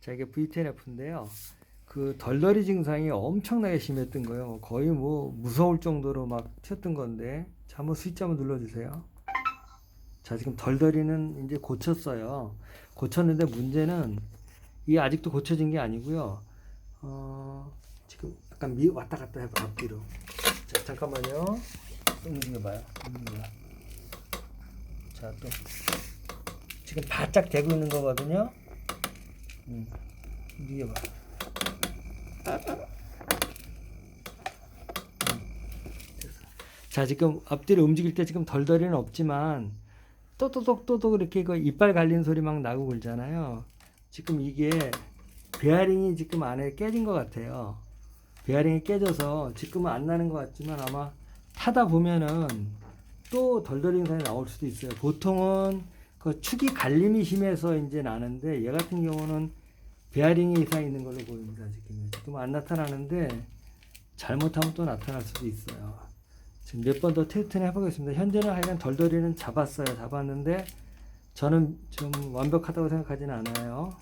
자, 이게 V10F인데요. 그 덜덜이 증상이 엄청나게 심했던 거예요. 거의 뭐 무서울 정도로 막 튀었던 건데. 자, 한번 스위치 한번 눌러주세요. 자, 지금 덜덜이는 이제 고쳤어요. 고쳤는데 문제는 이게 아직도 고쳐진 게 아니고요. 어, 지금 약간 미 왔다 갔다 해봐 앞뒤로. 자, 잠깐만요. 움직여봐요. 움직여. 자, 또 지금 바짝 대고 있는 거거든요. 음, 움직여봐. 자, 지금 앞뒤로 움직일 때 지금 덜덜이는 없지만 또또독또독 이렇게 그 이빨 갈리는 소리 막 나고 그러잖아요. 지금 이게 베어링이 지금 안에 깨진 것 같아요. 베어링이 깨져서 지금은 안 나는 것 같지만 아마 타다 보면은 또 덜덜이 현상이 나올 수도 있어요. 보통은 그 축이 갈림이 심해서 이제 나는데 얘 같은 경우는 베어링이 이상 있는 걸로 보입니다. 지금 지금 안 나타나는데 잘못하면 또 나타날 수도 있어요. 지금 몇 번 더 테스트를 해보겠습니다. 현재는 하여간 덜덜이는 잡았어요. 잡았는데 저는 좀 완벽하다고 생각하지는 않아요.